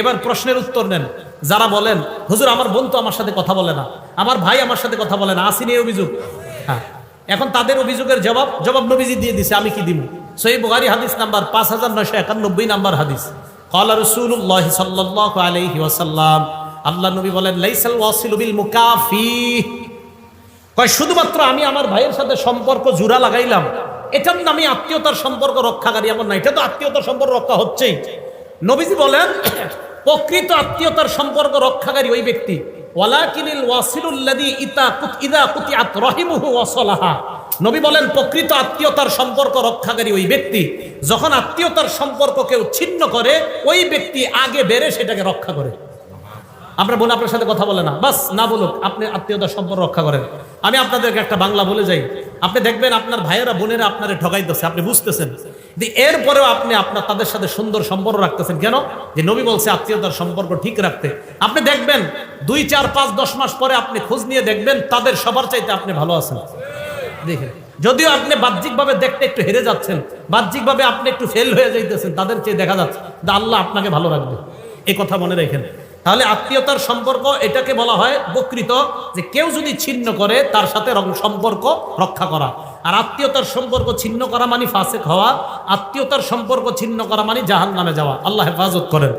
এবার প্রশ্নের উত্তর নেন। যারা বলেন, হুজুর, আমার বোন তো আমার সাথে কথা বলে না। আমার ভাই আমার সাথে কথা বলে না। আসিনি অভিযোগ? হ্যাঁ। এখন তাদের অভিযোগের জবাব জবাব নবীজি দিয়ে দিছে, আমি কি দিব সহি বুখারী হাদিস নাম্বার পাঁচ হাজার নয়শো একানব্বই নাম্বার হাদিস। কলা রসুল্লাহ সাল্লাহ আলহি আল্লাহ নবী বলেন, লাইসাল ওয়াসিল বিল মুকাফি। কয়, শুধুমাত্র আমি আমার ভাইয়ের সাথে সম্পর্ক জোড়া লাগাইলাম। এটার নামে আত্মীয়তার সম্পর্ক রক্ষাকারী এমন না। এটা তো আত্মীয়তার সম্পর্ক রক্ষা হচ্ছেই। নবীজি বলেন, প্রকৃত আত্মীয়তার সম্পর্ক রক্ষাকারী ওই ব্যক্তি। ওয়ালাকিনিল ওয়াসিলুল্লাদি ইতা কুত ইদা কুতিয়াত রহিমুহু ওয়াসলাহা নবী বলেন, প্রকৃত আত্মীয়তার সম্পর্ক রক্ষাকারী ওই ব্যক্তি। যখন আত্মীয়তার সম্পর্ক কেউ ছিন্ন করে, ওই ব্যক্তি আগে বেড়ে সেটাকে রক্ষা করে। আপনার বোন আপনার সাথে কথা বলে না। বাস, না বলুক, আপনি আত্মীয়তার সম্পর্ক রক্ষা করেন। আমি আপনাদেরকে একটা বাংলা বলে যাই। আপনি দেখবেন আপনার ভাইয়েরা, বোনেরা আপনারে ঠকাইতেছে আপনি বুঝতেছেন। এরপরেও আপনি আপনার তাদের সাথে সুন্দর সম্পর্ক রাখতেছেন। কেন? যে নবী বলছে আত্মীয়তার সম্পর্ক ঠিক রাখতে। আপনি দেখবেন, দুই, চার, পাঁচ, দশ মাস পরে আপনি খোঁজ নিয়ে দেখবেন, তাদের সবার চাইতে আপনি ভালো আছেন। দেখেন, যদিও আপনি বাহ্যিকভাবে দেখতে একটু হেরে যাচ্ছেন, বাহ্যিকভাবে আপনি একটু ফেল হয়ে যাইতেছেন, তাদের চেয়ে দেখা যাচ্ছে যে আল্লাহ আপনাকে ভালো রাখবে। এই কথা মনে রেখেন। তাহলে আত্মীয়তার সম্পর্ক এটাকে বলা হয় বকৃত যে কেউ যদি ছিন্ন করে, তার সাথে সম্পর্ক রক্ষা করা। আর আত্মীয়তার সম্পর্ক ছিন্ন করা মানে ফাঁসে খাওয়া আত্মীয়তার সম্পর্ক ছিন্ন করা মানে জাহান নামে যাওয়া। আল্লাহ হেফাজত করেন।